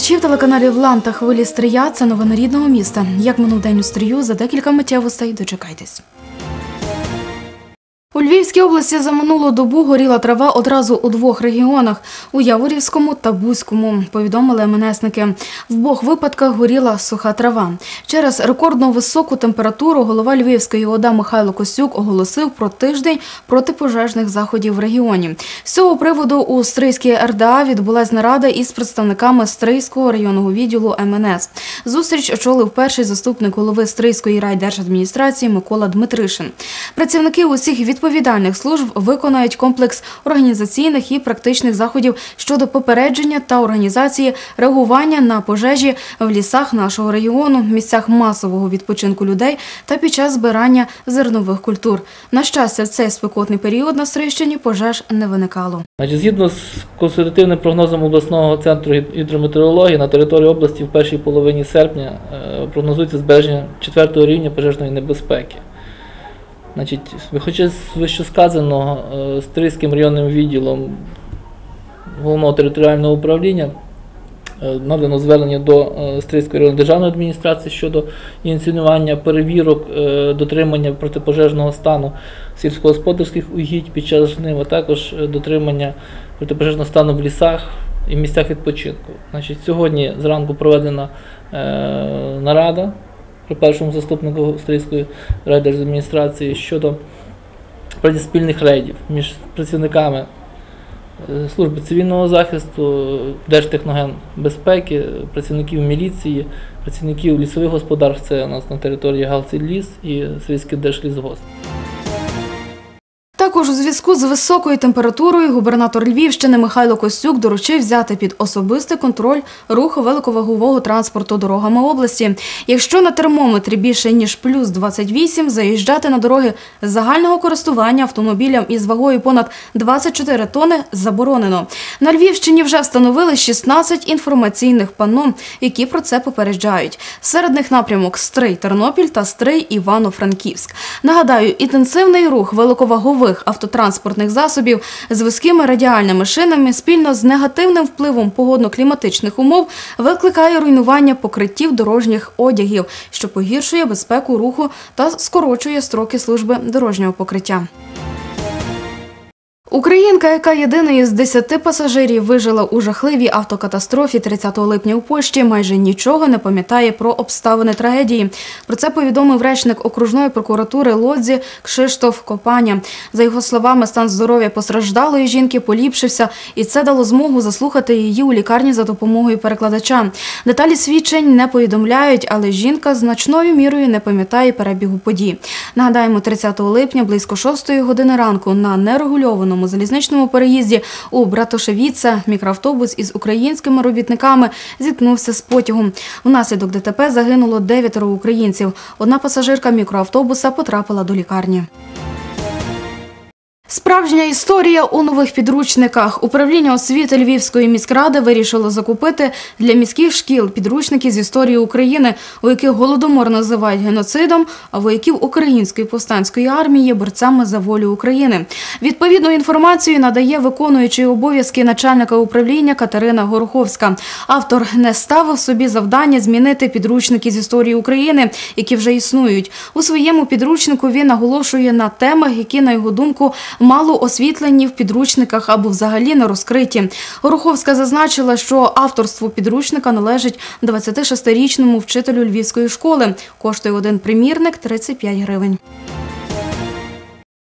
глядачів телеканалів Лан та хвилі Стрия. Це новини рідного міста. Як минув день у стрію, за декілька миттєвостей дочекайтесь. У Львівській області за минулу добу горіла трава одразу у двох регіонах у Яворівському та Бузькому, повідомили МНСники. В обох випадках горіла суха трава. Через рекордно високу температуру голова Львівської ОДА Михайло Костюк оголосив про тиждень протипожежних заходів в регіоні. З цього приводу у Стрийській РДА відбулась нарада із представниками Стрийського районного відділу МНС. Зустріч очолив перший заступник голови Стрийської райдержадміністрації Микола Дмитришин. Працівники усіх відповідальних служб виконають комплекс організаційних і практичних заходів щодо попередження та організації реагування на пожежі в лісах нашого регіону, місцях масового відпочинку людей та під час збирання зернових культур. На щастя, в цей спекотний період на Стрийщині пожеж не виникало. Згідно з консультативним прогнозом обласного центру гід- гідрометеорології на території області в першій половині серпня е, прогнозується збереження четвертого рівня пожежної небезпеки. Значить, виходячи з вищесказаного е, Стрийським районним відділом головного територіального управління е, надано звернення до е, Стрийської районної державної адміністрації щодо ініціювання перевірок е, дотримання протипожежного стану сільськогосподарських угідь під час жнив, а також е, дотримання протипожежного стану в лісах і місцях відпочинку. Значить, сьогодні зранку проведена е, нарада першому заступнику австрійської райдержадміністрації щодо спільних рейдів між працівниками е, служби цивільного захисту, Держтехногенбезпеки, працівників міліції, працівників лісових господарств, це у нас на території Галцій-Ліс і Стрийський Держлісгосп. Також у зв'язку з високою температурою губернатор Львівщини Михайло Костюк доручив взяти під особистий контроль рух великовагового транспорту дорогами області. Якщо на термометрі більше ніж плюс 28, заїжджати на дороги загального користування автомобілям із вагою понад 24 тони заборонено. На Львівщині вже встановили 16 інформаційних панно, які про це попереджають. Серед них напрямок Стрий Тернопіль та Стрий Івано-Франківськ. Нагадаю, інтенсивний рух великовагових автотранспортних засобів з вузькими радіальними шинами спільно з негативним впливом погодно-кліматичних умов викликає руйнування покриттів дорожніх одягів, що погіршує безпеку руху та скорочує строки служби дорожнього покриття. Українка, яка єдиною з 10 пасажирів вижила у жахливій автокатастрофі 30 липня у Польщі, майже нічого не пам'ятає про обставини трагедії. Про це повідомив речник окружної прокуратури Лодзі Кшиштоф Копаня. За його словами, стан здоров'я постраждалої жінки поліпшився, і це дало змогу заслухати її у лікарні за допомогою перекладача. Деталі свідчень не повідомляють, але жінка значною мірою не пам'ятає перебігу подій. Нагадаємо, 30 липня близько 6 години ранку на нерегульованому залізничному переїзді у Братошевіце мікроавтобус із українськими робітниками зіткнувся з потягом. Внаслідок ДТП загинуло дев'ятеро українців. Одна пасажирка мікроавтобуса потрапила до лікарні. Справжня історія у нових підручниках. Управління освіти Львівської міськради вирішило закупити для міських шкіл підручники з історії України, у яких голодомор називають геноцидом, а вояків української повстанської армії борцями за волю України. Відповідну інформацію надає виконуючий обов'язки начальника управління Катерина Гороховська. Автор не ставив собі завдання змінити підручники з історії України, які вже існують. У своєму підручнику він наголошує на темах, які, на його думку, мало освітлені в підручниках або взагалі не розкриті. Гороховська зазначила, що авторство підручника належить 26-річному вчителю львівської школи. Коштує один примірник 35 гривень.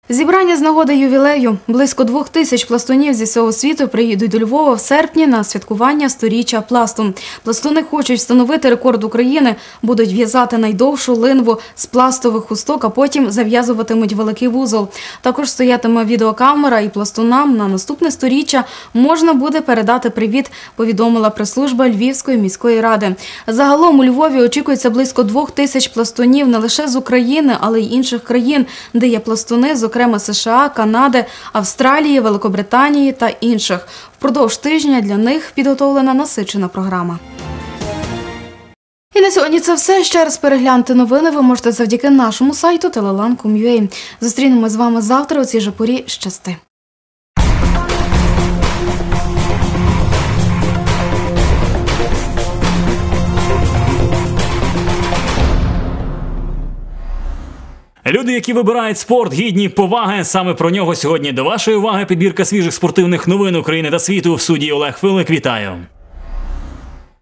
Зібрання з нагоди ювілею. Близько двох тисяч пластунів зі всього світу приїдуть до Львова в серпні на святкування сторіччя пласту. Пластуни хочуть встановити рекорд України, будуть в'язати найдовшу линву з пластових хусток, а потім зав'язуватимуть великий вузол. Також стоятиме відеокамера і пластунам на наступне сторіччя можна буде передати привіт, повідомила прес-служба Львівської міської ради. Загалом у Львові очікується близько двох тисяч пластунів не лише з України, але й інших країн, де є пластуни, зокрема США, Канади, Австралії, Великобританії та інших. Впродовж тижня для них підготовлена насичена програма. І на сьогодні це все. Ще раз переглянути новини ви можете завдяки нашому сайту telelan.com.ua. Зустрінемось з вами завтра у цій же порі. Щасти! Люди, які вибирають спорт, гідні поваги. Саме про нього сьогодні до вашої уваги підбірка свіжих спортивних новин України та світу в суді Олег Филик. Вітаю.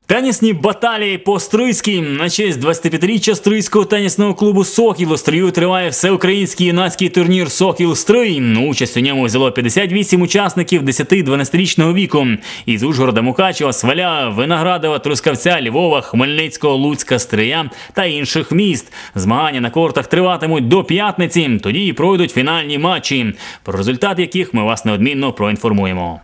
Тенісні баталії по Стрийській на честь 25-річчя Стрийського тенісного клубу Сокіл у Стрию триває всеукраїнський юнацький турнір Сокіл Стрий. Участь у ньому взяло 58 учасників 10-12-річного віку із Ужгорода, Мукачева, Сваля, Виноградова, Трускавця, Львова, Хмельницького, Луцька, Стрия та інших міст. Змагання на кортах триватимуть до п'ятниці. Тоді і пройдуть фінальні матчі, про результат яких ми вас неодмінно проінформуємо.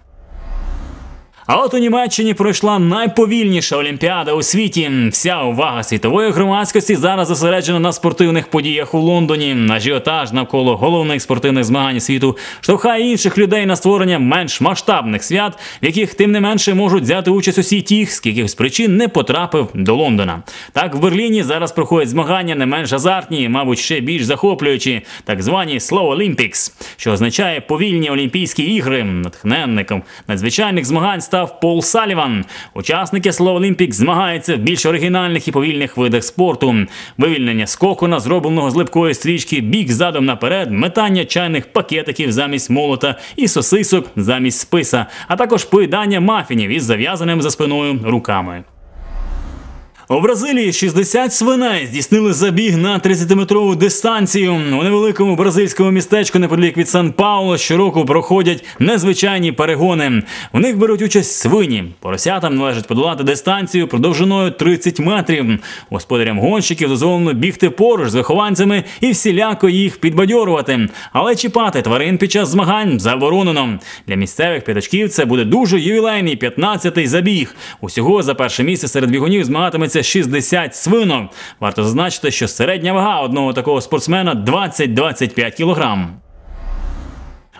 А от у Німеччині пройшла найповільніша олімпіада у світі. Вся увага світової громадськості зараз зосереджена на спортивних подіях у Лондоні. Ажіотаж навколо головних спортивних змагань світу штовхає інших людей на створення менш масштабних свят, в яких тим не менше можуть взяти участь усі ті, з якихось причин не потрапив до Лондона. Так в Берліні зараз проходять змагання не менш азартні, мабуть, ще більш захоплюючі, так звані Slow Olympics, що означає повільні Олімпійські ігри. Натхненником надзвичайних змагань став Пол Саліван. Учасники Слова Олімпік змагаються в більш оригінальних і повільних видах спорту: вивільнення скокона, зробленого з липкої стрічки, бік задом наперед, метання чайних пакетиків замість молота і сосисок замість списа, а також поїдання мафінів із зав'язаним за спиною руками. У Бразилії 60 свиней здійснили забіг на 30-метрову дистанцію. У невеликому бразильському містечку неподалік від Сан Пауло щороку проходять незвичайні перегони. В них беруть участь свині. Поросятам належить подолати дистанцію продовжиною 30 метрів. Господарям гонщиків дозволено бігти поруч з вихованцями і всіляко їх підбадьорувати. Але чіпати тварин під час змагань заборонено. Для місцевих п'ятачків це буде дуже ювілейний 15-й забіг. Усього за перше місце серед бігунів змагатиметься 60 свинок. Варто зазначити, що середня вага одного такого спортсмена 20-25 кілограм.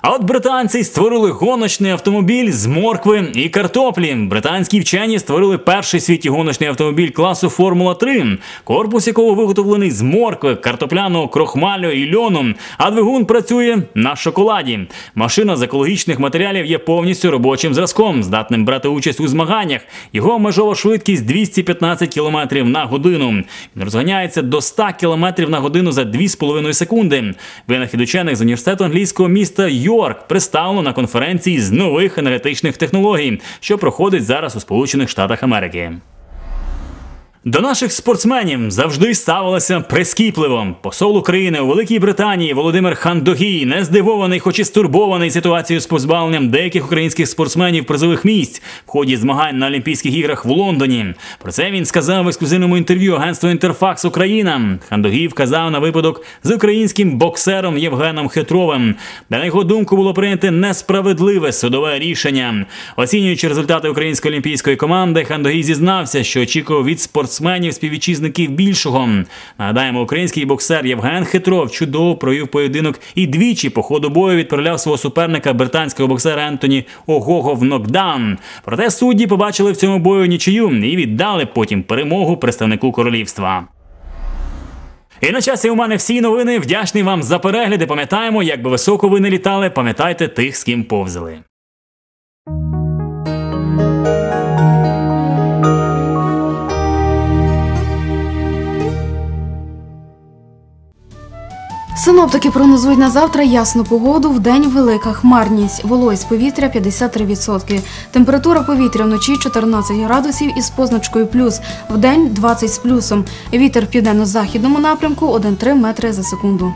А от британці створили гоночний автомобіль з моркви і картоплі. Британські вчені створили перший в світі гоночний автомобіль класу Формула 3, корпус якого виготовлений з моркви, картопляного крохмалю і льону, а двигун працює на шоколаді. Машина з екологічних матеріалів є повністю робочим зразком, здатним брати участь у змаганнях. Його межова швидкість 215 км на годину. Він розганяється до 100 км на годину за 2,5 секунди. Винахід учених з університету англійського міста Йорк представлено на конференції з нових аналітичних технологій, що проходить зараз у Сполучених Штатах Америки. До наших спортсменів завжди ставилося прискіпливо. Посол України у Великій Британії Володимир Хандогій не здивований, хоч і стурбований ситуацією з позбавленням деяких українських спортсменів призових місць в ході змагань на Олімпійських іграх в Лондоні. Про це він сказав в ексклюзивному інтерв'ю агентству Інтерфакс Україна. Хандогій вказав на випадок з українським боксером Євгеном Хитровим, де на його думку було прийнято несправедливе судове рішення. Оцінюючи результати української олімпійської команди, Хандогій зізнався, що очікував від спортсменів співвітчизників більшого. Нагадаємо, український боксер Євген Хитров чудово провів поєдинок і двічі по ходу бою відправляв свого суперника британського боксера Ентоні Огого в нокдаун. Проте судді побачили в цьому бою нічию і віддали потім перемогу представнику королівства. І на часі у мене всі новини. Вдячний вам за перегляди. Пам'ятаємо, як би високо ви не літали, пам'ятайте тих, з ким повзали. Синоптики прогнозують на завтра ясну погоду, в день велика хмарність, вологість повітря 53%. Температура повітря вночі 14 градусів із позначкою плюс, в день 20 з плюсом. Вітер в південно-західному напрямку 1,3 метри за секунду.